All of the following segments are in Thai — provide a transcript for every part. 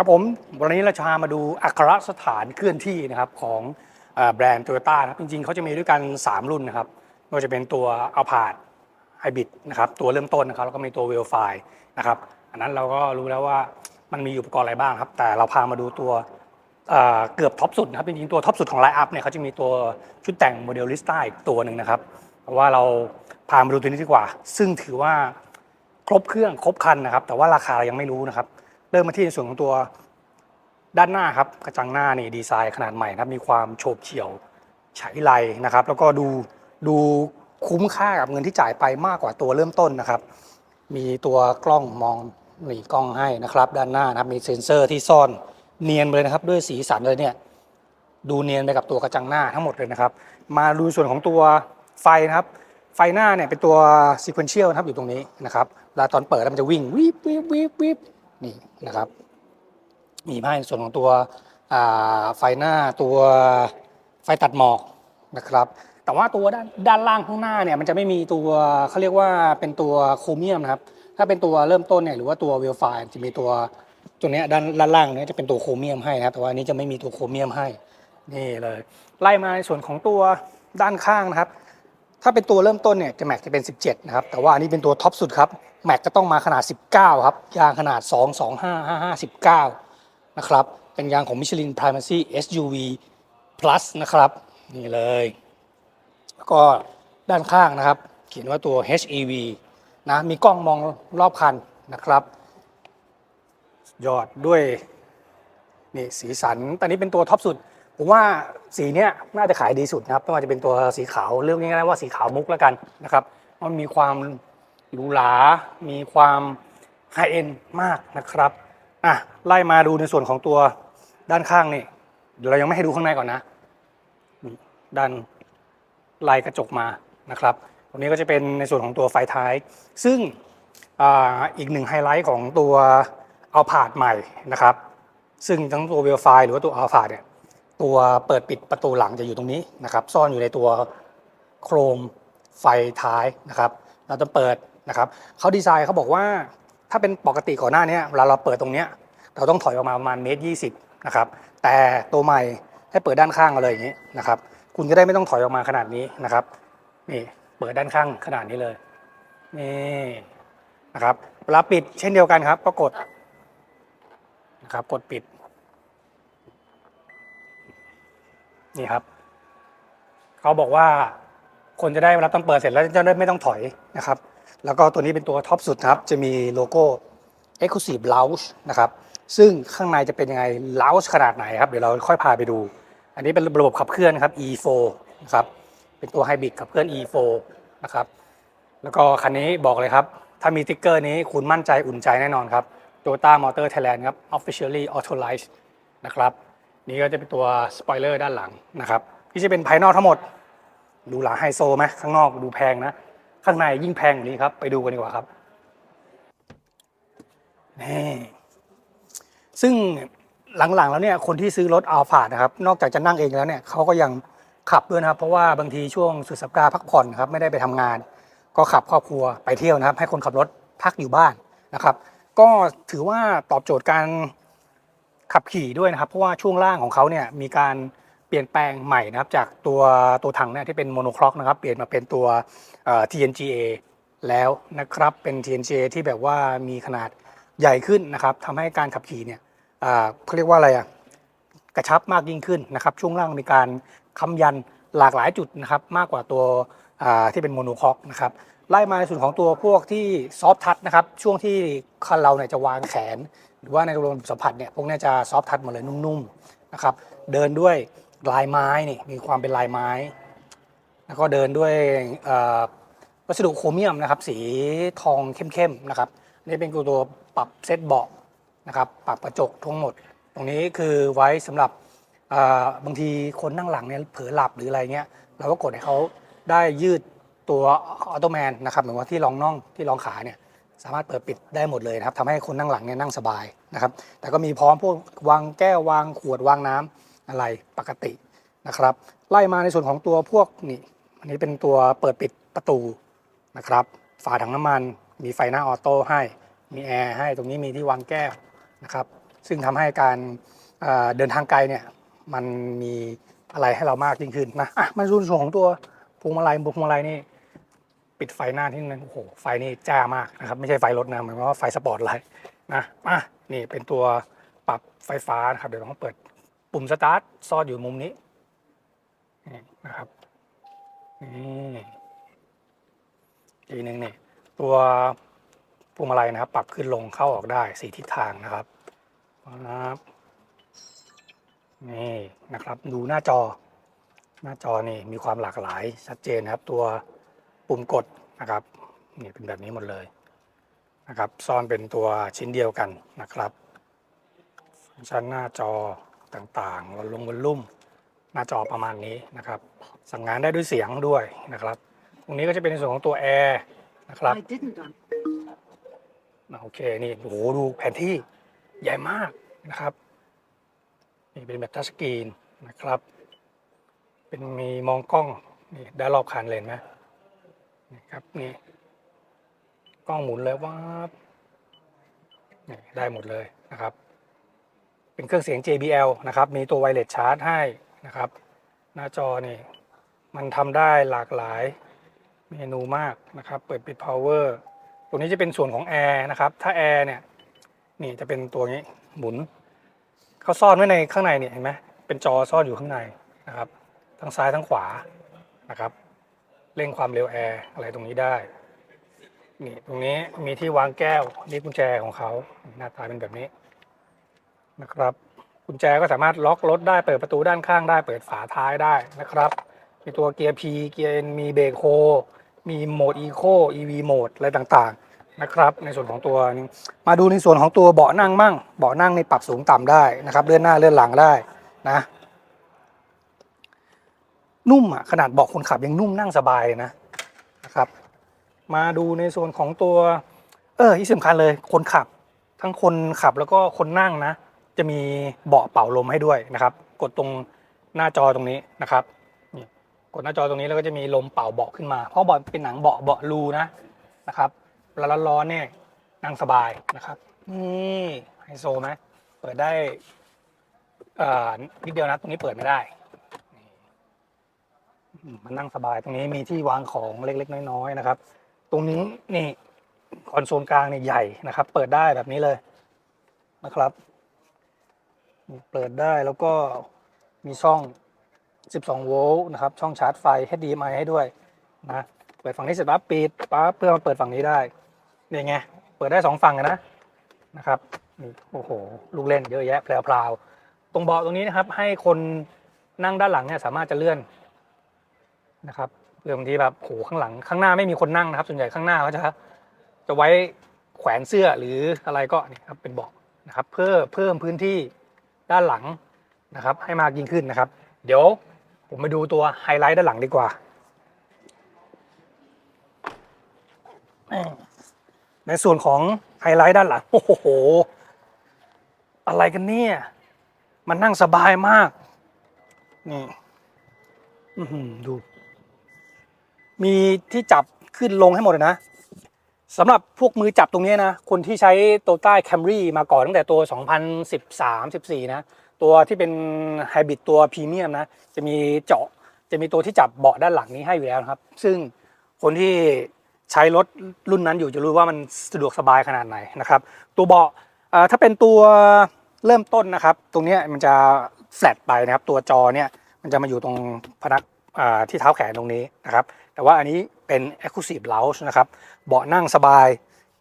ครับผม วันนี้เราจะพามาดูอัครสถานเคลื่อนที่นะครับของแบรนด์โตโยต้านะครับจริงๆ เขาจะมีด้วยกัน 3 รุ่นนะครับไม่ว่าจะเป็นตัวอัลพาดไฮบริดนะครับตัวเริ่มต้นนะครับแล้วก็มีตัวเวลไฟนะครับอันนั้นเราก็รู้แล้วว่ามันมีอุปกรณ์อะไรบ้างครับ แต่เราพามาดูตัวเกือบท็อปสุดนะครับจริงๆตัวท็อปสุดของไลน์อัพเนี่ยเขาจะมีตัวชุดแต่งโมเดลลิสต้าอีกตัวหนึ่งนะครับเพราะว่าเราพามาดูตัวนี้ดีกว่า ซึ่งถือว่าครบเครื่องครบคันนะครับ แต่ว่าราคาเรายังไม่รู้นะครับ เริ่มมาที่ในส่วนของตัวด้านหน้าครับกระจังหน้านี่ดีไซน์ขนาดใหม่นะครับมีความโฉบเฉี่ยวใช้ไรนะครับ แล้วก็ดูดูคุ้มค่ากับเงินที่จ่ายไปมากกว่าตัวเริ่มต้นนะครับ มีตัวกล้องมองหนีกล้องให้นะครับ ด้านหน้านะครับมีเซ็นเซอร์ที่ซ่อนเนียนเลยนะครับ ด้วยสีสันเลยเนี่ยดูเนียนไปกับตัวกระจังหน้าทั้งหมดเลยนะครับ มาดูส่วนของตัวไฟนะครับ ไฟหน้าเนี่ยเป็นตัว sequential นะครับอยู่ตรงนี้นะครับเวลาตอนเปิดแล้วมันจะวิ่งวิบวิบวิบวิบ นี่นะครับ มีให้ในส่วนของตัวไฟหน้าตัวไฟตัดหมอกนะครับ แต่ว่าตัวด้านด้านล่างข้างหน้าเนี่ยมันจะไม่มีตัวเขาเรียกว่าเป็นตัวโครเมียมนะครับ ถ้าเป็นตัวเริ่มต้นเนี่ยหรือว่าตัวเวลไฟจะมีตัวตัวนี้ด้านด้านล่างเนี่ยจะเป็นตัวโครเมียมให้นะครับ แต่ว่านนี้จะไม่มีตัวโครเมียมให้นี่เลย ไล่มาในส่วนของตัวด้านข้างนะครับ ถ้าเป็นตัวเริ่มต้นเนี่ยจะแม็กจะเป็น 17 นะครับ แต่ว่าอันนี้เป็นตัวท็อปสุดครับแม็กก็ต้องมาขนาด 19 ครับ ยางขนาด 2 2 5 5 5 19 นะครับ เป็นยางของ Michelin Primacy SUV Plus นะครับ นี่เลย แล้วก็ด้านข้างนะครับ เขียนว่าตัว HEV นะ มีกล้องมองรอบคันนะครับ ยอดด้วย นี่สีสันตอนนี้เป็นตัวท็อปสุด ผมว่าสีเนี้ยน่าจะขายดีสุดนะครับไม่ว่าจะเป็นตัวสีขาวเรื่องง่ายๆว่าสีขาวมุกแล้วกันนะครับมันมีความหรูหรา มีความไฮเอ็นมากนะครับอะไล่มาดูในส่วนของตัวด้านข้างนี่เดี๋ยวเรายังไม่ให้ดูข้างในก่อนนะด้านลายกระจกมานะครับตรงนี้ก็จะเป็นในส่วนของตัวไฟท้าย ซึ่งออีกหนึ่งไฮไลท์ของตัวเอาผาดใหม่นะครับ ซึ่งทั้งตัวเวลไฟหรือว่าตัวอัลฟาเนี่ย ตัวเปิดปิดประตูหลังจะอยู่ตรงนี้นะครับ ซ่อนอยู่ในตัวโครมไฟท้ายนะครับ เราจะเปิดนะครับเขาดีไซน์เขาบอกว่าถ้าเป็นปกติก่อนหน้านี้เวลาเราเปิดตรงนี้เราต้องถอยออกมาประมาณเมตรยี่สิบนะครับแต่ตัวใหม่ให้เปิดด้านข้างมาเลยอย่างนี้นะครับคุณจะได้ไม่ต้องถอยออกมาขนาดนี้นะครับนี่เปิดด้านข้างขนาดนี้เลยนี่นะครับเวลาปิดเช่นเดียวกันครับก็กดนะครับกดปิด นี่ครับ เขาบอกว่าคนจะได้เวลาต้องเปิดเสร็จแล้วจะได้ไม่ต้องถอยนะครับ แล้วก็ตัวนี้เป็นตัวท็อปสุดครับ จะมีโลโก้ Exclusive Lounge นะครับ ซึ่งข้างในจะเป็นยังไง Lounge ขนาดไหนครับ เดี๋ยวเราค่อยพาไปดู อันนี้เป็นระบบขับเคลื่อนครับ E4 นะครับ เป็นตัวไฮบริดขับเคลื่อน E4 นะครับ แล้วก็คันนี้บอกเลยครับ ถ้ามีติ๊กเกอร์นี้คุณมั่นใจอุ่นใจแน่นอนครับ Toyota Motor Thailand ครับ Officially Authorized นะครับ นี่ก็จะเป็นตัวสปอยเลอร์ด้านหลังนะครับที่จะเป็นภายนอกทั้งหมด ดูหลาไฮโซไหมข้างนอกดูแพงนะ ข้างในยิ่งแพงกว่านี้ครับ ไปดูกันดีกว่าครับนี่ซึ่งหลังๆแล้วเนี่ยคนที่ซื้อรถอัลฟานะครับ นอกจากจะนั่งเองแล้วเนี่ยเขาก็ยังขับด้วยนะครับ เพราะว่าบางทีช่วงสุดสัปดาห์พักผ่อนนะครับไม่ได้ไปทำงาน ก็ขับครอบครัวไปเที่ยวนะครับ ให้คนขับรถพักอยู่บ้านนะครับ ก็ถือว่าตอบโจทย์การ ขับขี่ด้วยนะครับ เพราะว่าช่วงล่างของเขาเนี่ยมีการเปลี่ยนแปลงใหม่นะครับ จากตัวตัวถังเนี่ยที่เป็นโมโนคล็อกนะครับ เปลี่ยนมาเป็นตัว TNGA แล้วนะครับเป็น TNGA ที่แบบว่ามีขนาดใหญ่ขึ้นนะครับทำให้การขับขี่เนี่ยเขาเรียกว่าอะไรอะกระชับมากยิ่งขึ้นนะครับ ช่วงล่างมีการค้ำยันหลากหลายจุดนะครับ มากกว่าตัวที่เป็นโมโนคอกนะครับไล่มาในส่วนของตัวพวกที่ซอฟทัชนะครับ ช่วงที่คันเราเนี่ยจะวางแขน หรือว่าในระบบสัมผัสเนี่ยพวกนี้จะซอฟทัชหมดเลยนุ่มๆนะครับเดินด้วยลายไม้นี่มีความเป็นลายไม้ แล้วก็เดินด้วยวัสดุโครเมียมนะครับสีทองเข้มๆนะครับนี่เป็นตัวปรับเซตเบาะนะครับปรับกระจกทั้งหมด ตรงนี้คือไว้สำหรับบางทีคนนั่งหลังเนี่ยเผลอหลับหรืออะไรเงี้ยเราก็กดให้เขาได้ยืดตัวออโตแมนนะครับเหมือนว่าที่รองน่องที่รองขาเนี่ย สามารถเปิดปิดได้หมดเลยนะครับทำให้คนนั่งหลังเนี่ยนั่งสบายนะครับ แต่ก็มีพร้อมพวกวางแก้ววางขวดวางน้ำอะไรปกตินะครับ ไล่มาในส่วนของตัวพวกนี่อันนี้เป็นตัวเปิดปิดประตูนะครับ ฝาถังน้ำมัน มีไฟหน้าออโต้ให้ มีแอร์ให้ตรงนี้มีที่วางแก้วนะครับ ซึ่งทำให้การเเดินทางไกลเนี่ยมันมีอะไรให้เรามากยิ่งขึ้นนะอะมาดูในส่วนของตัวพวงมาลัยพวงมาลัยนี่ ปิดไฟหน้าที่นึงโอ้โหไฟนี่จ้ามากนะครับไม่ใช่ไฟรถนะหมายความว่าไฟสปอร์ตไลท์นะอะนี่เป็นตัวปรับไฟฟ้านะครับเดี๋ยวต้องเปิดปุ่มสตาร์ทซ่อนอยู่มุมนี้นี่นะครับนี่อีกหนึ่งนี่ตัวพวงมาลัยนะครับ ปรับขึ้นลงเข้าออกได้สี่ทิศทางนะครับครับนี่นะครับดูหน้าจอ หน้าจอนี่มีความหลากหลายชัดเจนนะครับ ตัว ปุ่มกดนะครับนี่เป็นแบบนี้หมดเลยนะครับซ่อนเป็นตัวชิ้นเดียวกันนะครับฟังก์ชันหน้าจอต่างๆวันลงวันลุ่มหน้าจอประมาณนี้นะครับ สั่งงานได้ด้วยเสียงด้วยนะครับ ตรงนี้ก็จะเป็นในส่วนของตัวแอร์นะครับ I didn't un- โอเคนี่โอ้โหดูแผนที่ใหญ่มากนะครับนี่เป็นแบบทัชสกรีนนะครับ เป็นมีมองกล้องนี่ได้รอบคันเลยเห็ นไหมนี่ครับนี่กล้องหมุนเลยว่าได้หมดเลยนะครับ เป็นเครื่องเสียง JBL นะครับ มีตัวไวเลสชาร์จให้นะครับ หน้าจอนี่มันทำได้หลากหลายเมนูมากนะครับ เปิดปิด power ตรงนี้จะเป็นส่วนของแอร์นะครับ ถ้าแอร์เนี่ยนี่จะเป็นตัวนี้หมุนเขาซ่อนไว้ในข้างในเนี่ยเห็นไหมเป็นจอซ่อนอยู่ข้างในนะครับ ทั้งซ้ายทั้งขวานะครับ เร่งความเร็วแอร์อะไรตรงนี้ได้นี่ตรงนี้มีที่วางแก้วนี่กุญแจของเขาหน้าตาเป็นแบบนี้นะครับกุญแจก็สามารถล็อกรถได้เปิดประตูด้านข้างได้เปิดฝาท้ายได้นะครับมีตัวเกียร์ P เกียร์ N มีเบรกโฮมีโหมด Eco EV โหมดอะไรต่างๆนะครับ ในส่วนของตัวนี้มาดูในส่วนของตัวเบาะนั่งมั่งเบาะนั่งในปรับสูงต่ำได้นะครับ เลื่อนหน้าเลื่อนหลังได้นะ นุ่มอะขนาดเบาะคนขับยังนุ่มนั่งสบายนะนะครับ มาดูในส่วนของตัว เออที่สำคัญเลยคนขับ ทั้งคนขับแล้วก็คนนั่งนะ จะมีเบาะเป่าลมให้ด้วยนะครับ กดตรงหน้าจอตรงนี้นะครับนี่กดหน้าจอตรงนี้แล้วก็จะมีลมเป่าเบาะขึ้นมาเพราะเบาะเป็นหนังเบาะเบาะรูนะนะครับเวลาร้อนเนี่ยนั่งสบายนะครับนี่ไฮโซไหมเปิดได้อ่อนิดเดียวนะตรงนี้เปิดไม่ได้ มันนั่งสบายตรงนี้มีที่วางของเล็กๆ น้อยๆนะครับ ตรงนี้นี่คอนโซลกลางเนี่ยใหญ่นะครับ เปิดได้แบบนี้เลยนะครับ เปิดได้แล้วก็มีช่อง 12 โวลต์นะครับ ช่องชาร์จไฟ HDMI ให้ด้วยนะเปิดฝั่งนี้เสร็จปั๊บปิดปั๊บเพื่อมาเปิดฝั่งนี้ได้นี่ไงเปิดได้สองฝั่งนะนะครับนี่โอ้โหลูกเล่นเยอะแยะแพรวๆตรงเบาะตรงนี้นะครับ ให้คนนั่งด้านหลังเนี่ยสามารถจะเลื่อน นะครับเพื่อบางทีแบบโหข้างหลังข้างหน้าไม่มีคนนั่งนะครับ ส่วนใหญ่ข้างหน้าเขาจะจะไว้แขวนเสื้อหรืออะไรก็นี่ครับเป็นเบาะนะครับ เพื่อเพิ่มพื้นที่ด้านหลังนะครับ ให้มากยิ่งขึ้นนะครับ เดี๋ยวผมไปดูตัวไฮไลท์ด้านหลังดีกว่า ในส่วนของไฮไลท์ด้านหลังโอ้โหอะไรกันเนี่ยมันนั่งสบายมากนี่อือหือดู มีที่จับขึ้นลงให้หมดเลยนะสำหรับพวกมือจับตรงนี้นะคนที่ใช้โตต้าแคมรี่มาก่อนตั้งแต่ตัว 2013 14 นะ ตัวที่เป็นไฮบริดตัวพรีเมียมนะ จะมีเจาะจะมีตัวที่จับเบาะด้านหลังนี้ให้อยู่แล้วครับ ซึ่งคนที่ใช้รถรุ่นนั้นอยู่จะรู้ว่ามันสะดวกสบายขนาดไหนนะครับ ตัวเบาะถ้าเป็นตัวเริ่มต้นนะครับ ตรงนี้มันจะแฟลตไปนะครับ ตัวจอเนี่ยมันจะมาอยู่ตรงพนักที่เท้าแขนตรงนี้นะครับ แต่ว่าอันนี้เป็น Exclusive Lounge นะครับ เบาะนั่งสบาย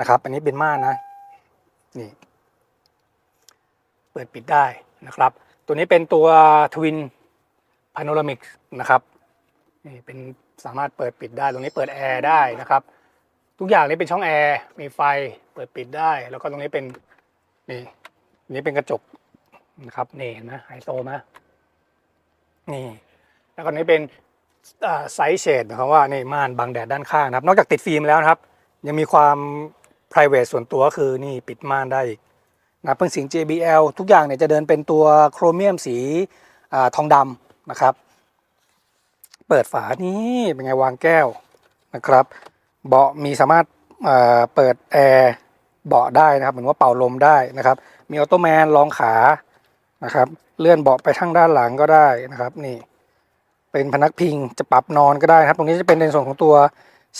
นะครับ อันนี้เป็นม่านนะ นี่ เปิดปิดได้นะครับ ตัวนี้เป็นตัว Twin Panoramic นะครับ นี่เป็นสามารถเปิดปิดได้ ตรงนี้เปิดแอร์ได้นะครับ ทุกอย่างนี้เป็นช่องแอร์ มีไฟ เปิดปิดได้ แล้วก็ตรงนี้เป็น นี่นี้เป็นกระจกนะครับ นี่เห็นไหมไฮโซไหมนี่ แล้วก็นนี้เป็น ไซส์เชดหมายความว่านี่ม่านบังแดดด้านข้างนะครับนอกจากติดฟิล์มแล้วนะครับ ยังมีความ p r i v a t ส่วนตัวคือนี่ปิดม่านได้อีกนะเป็นเสียง JBL ทุกอย่างเนี่ยจะเดินเป็นตัวโครเมียมสีอทองดำนะครับ เปิดฝานี่เป็นไงวางแก้วนะครับ เบาะมีสามารถเอ่อเปิดแอร์เบาะได้นะครับ เหมือนว่าเป่าลมได้นะครับ มีออโตแมนรองขานะครับ เลื่อนเบาะไปทางด้านหลังก็ได้นะครับนี่ เป็นพนักพิงจะปรับนอนก็ได้นะครับ ตรงนี้จะเป็นในส่วนของตัว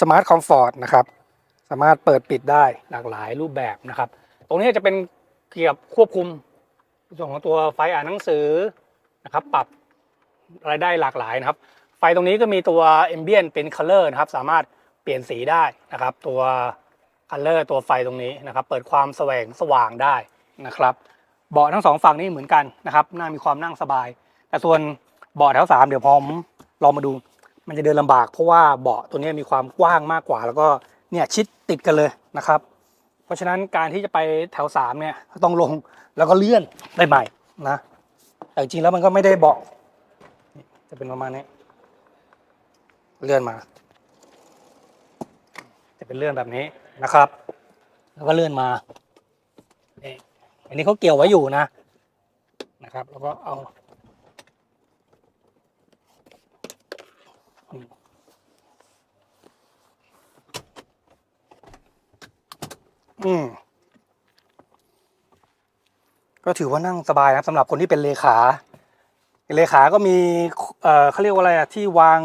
สมาร์ทคอมฟอร์ตนะครับสามารถเปิดปิดได้หลากหลายรูปแบบนะครับ ตรงนี้จะเป็นเกี่ยวกับควบคุมส่วนของตัวไฟอ่านหนังสือนะครับ ปรับอะไรได้หลากหลายนะครับ ไฟตรงนี้ก็มีตัว a m b i e n t เป็น color นะครับ สามารถเปลี่ยนสีได้นะครับ ตัว color ตัวไฟตรงนี้นะครับ เปิดความแสวงสว่างได้นะครับ เบาะทั้งสองฝั่งนี่เหมือนกันนะครับน่ามีความนั่งสบาย แต่ส่วน เบาะแถวสามเดี๋ยวพร้อมลองมาดู มันจะเดินลำบากเพราะว่าเบาะตัวนี้มีความกว้างมากกว่า แล้วก็เนี่ยชิดติดกันเลยนะครับ เพราะฉะนั้นการที่จะไปแถวสามเนี่ยต้องลงแล้วก็เลื่อนได้ใหม่นะแต่จริงแล้วมันก็ไม่ได้เบาะจะเป็นประมาณนี้เลื่อนมา จะเป็นเลื่อนแบบนี้นะครับ แล้วก็เลื่อนมานี่อันนี้เขาเกี่ยวไว้อยู่นะนะครับ แล้วก็เอา อืมก็ถือว่านั่งสบายนะครับสำหรับคนที่เป็นเลขา เลขาก็มีเอ่อเขาเรียกว่าอะไรอะที่วาง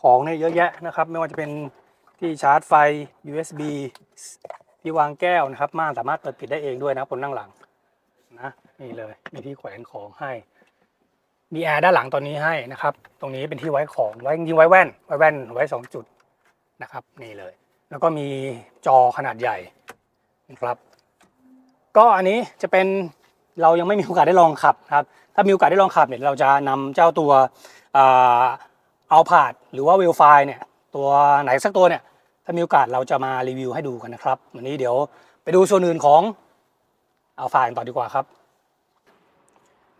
ของเนี่ยเยอะแยะนะครับ ไม่ว่าจะเป็นที่ชาร์จไฟ USB ที่วางแก้วนะครับ ม่านสามารถเปิดปิดได้เองด้วยนะครับนนั่งหลังนะนี่เลยมีที่แขวนของให้ มีแอร์ด้านหลังตอนนี้ให้นะครับ ตรงนี้เป็นที่ไว้ของไว้จริงไว้แว่นไว้แว่นไว้สองจุดนะครับ นี่เลย แล้วก็มีจอขนาดใหญ่ ครับ ก็อันนี้จะเป็นเรายังไม่มีโอกาสได้ลองขับครับ ถ้ามีโอกาสได้ลองขับเนี่ยเราจะนำเจ้าตัวเอาผาดหรือว่าเวลไฟเนี่ยตัวไหนสักตัวเนี่ยถ้ามีโอกาสเราจะมารีวิวให้ดูกันนะครับวันนี้เดี๋ยวไปดูส่วนอื่นของเอาไฟต่อดีกว่าครับ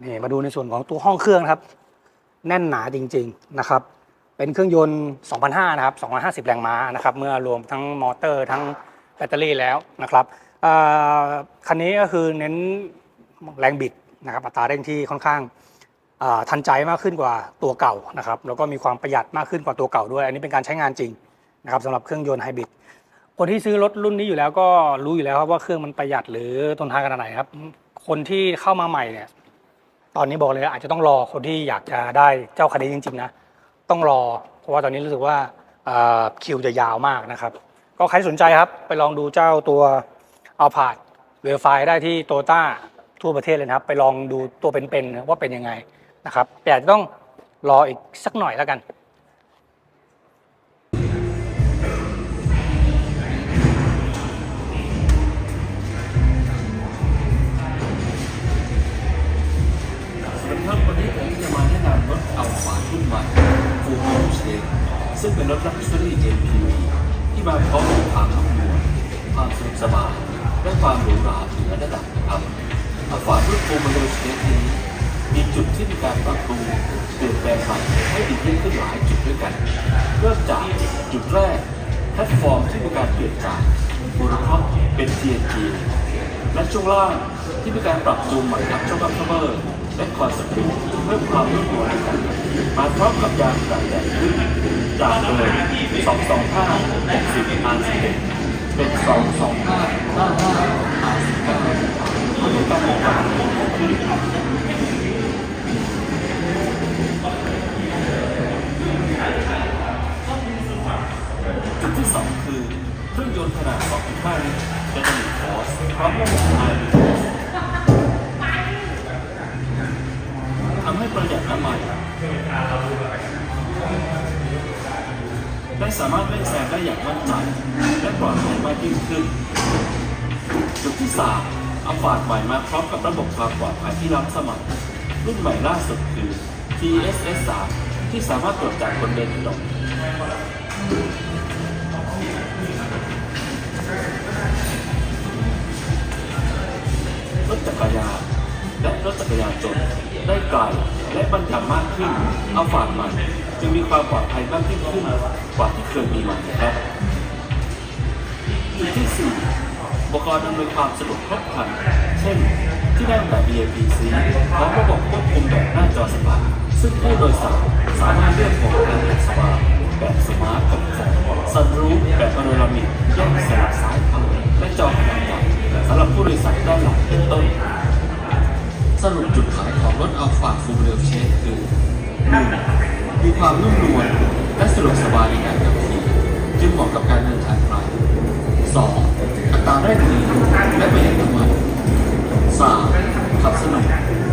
นี่มาดูในส่วนของตัวห้องเครื่องครับ แน่นหนาจริง ๆนะครับ เป็นเครื่องยนต์ 2,500 นะครับ 250 แรงม้านะครับ เมื่อรวมทั้งมอเตอร์ทั้ง แบตเตอรี่แล้วนะครับคันนี้ก็คือเน้นแรงบิดนะครับอัตราเร่งที่ค่อนข้างทันใจมากขึ้นกว่าตัวเก่านะครับแล้วก็มีความประหยัดมากขึ้นกว่าตัวเก่าด้วย อันนี้เป็นการใช้งานจริงนะครับสำหรับเครื่องยนต์ไฮบริดคนที่ซื้อรถรุ่นนี้อยู่แล้วก็รู้อยู่แล้วครับว่าเครื่องมันประหยัดหรือทนทานขนาดไหนครับ คนที่เข้ามาใหม่เนี่ยตอนนี้บอกเลยอาจจะต้องรอคนที่อยากจะได้เจ้าคันนี้จริงๆนะต้องรอ เพราะว่าตอนนี้รู้สึกว่าคิวจะยาวมากนะครับ ก็ใครสนใจครับ ไปลองดูเจ้าตัวเอาผาดเวลไฟได้ที่โตต้าทั่วประเทศเลยนะครับ ไปลองดูตัวเป็นๆว่าเป็นยังไงนะครับ แต่จะต้องรออีกสักหน่อยแล้วกัน เป็น TNT และช่วงล่างที่มีการปรับจูนใหม่ทั้งช่องอัพเปอร์และคอนสปริงเพิ่มความนุ่มนวลให้กันมาพร้อมกับยางขนาดใหญ่ขึ้นจากเดิม225 60 R11 เป็น225 55 R19 เพื่อการออกแบบขึ้นจุดที่ 2 คือเครื่องยนต์ขนาด 2.5 ลิตร เจเนริฟอสพร้อมระบทำให้ประหยัดน้ำมันและสามารถเร่งแซงได้อย่างมั่นใจและปลอดภัยมากยิ่งขึ้น จุดที่3อัลฟาดใหม่มาพร้อมกับระบบความปลอดภัยที่ล้ำสมัย รุ่นใหม่ล่าสุดคือ TSS 3ที่สามารถตรวจจับบนเดินถนน จนได้ไกลและบรรยามากขึ้นเอาฝากมันจึงมีความปลอดภัยมากยิ่งขึ้นกว่าที่เคยมีมานะครับจุดที่4อุปกรณ์อำนวยความสะดวกครบครัน เช่น ที่นั่งแบบ VIP-C พร้อมระบบควบคุมแบบหน้าจอสปาร์ตซึ่งผู้โดยสารสามารถเลือกโหมดการแบบสปาร์ตแบบสมาร์ทคอมฟอร์ตซันรูฟแบบพาโนรามิกแยกสลับซ้ายขวาและจอขนาดใหญ่ผู้โดยสารด้านหลังเป็นต้น สรุปจุดขายของรถอัลฟาฟูเรลเชสคือ 1. มีความนุ่มนวลและสะดวกสบายในการขับขี่จึงเหมาะกับการเดินทางไกล 2. อัตราแรงดีและประหยัดน้ำมัน 3. ขับสนุก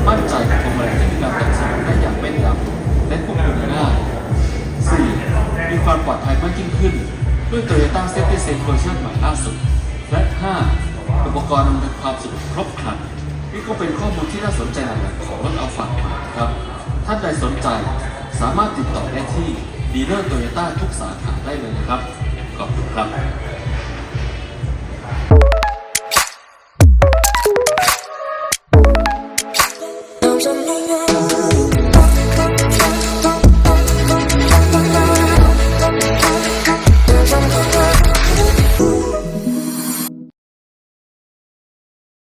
มั่นใจกับพวงมาลัยที่มีการตัดสินได้อย่างแม่นยำและควบคุมง่าย 4. มีความปลอดภัยมากยิ่งขึ้น ด้วย Toyota Safety Sense เวอร์ชันใหม่ล่าสุด และ 5. อุปกรณ์อำนวยความสะดวกครบครัน ก็เป็นข้อมูลที่น่าสนใจหลักๆของรถอัลฟาครับ ท่านใดสนใจสามารถติดต่อได้ที่ดีลเลอร์โตโยต้าทุกสาขาได้เลยนะครับ ขอบคุณครับ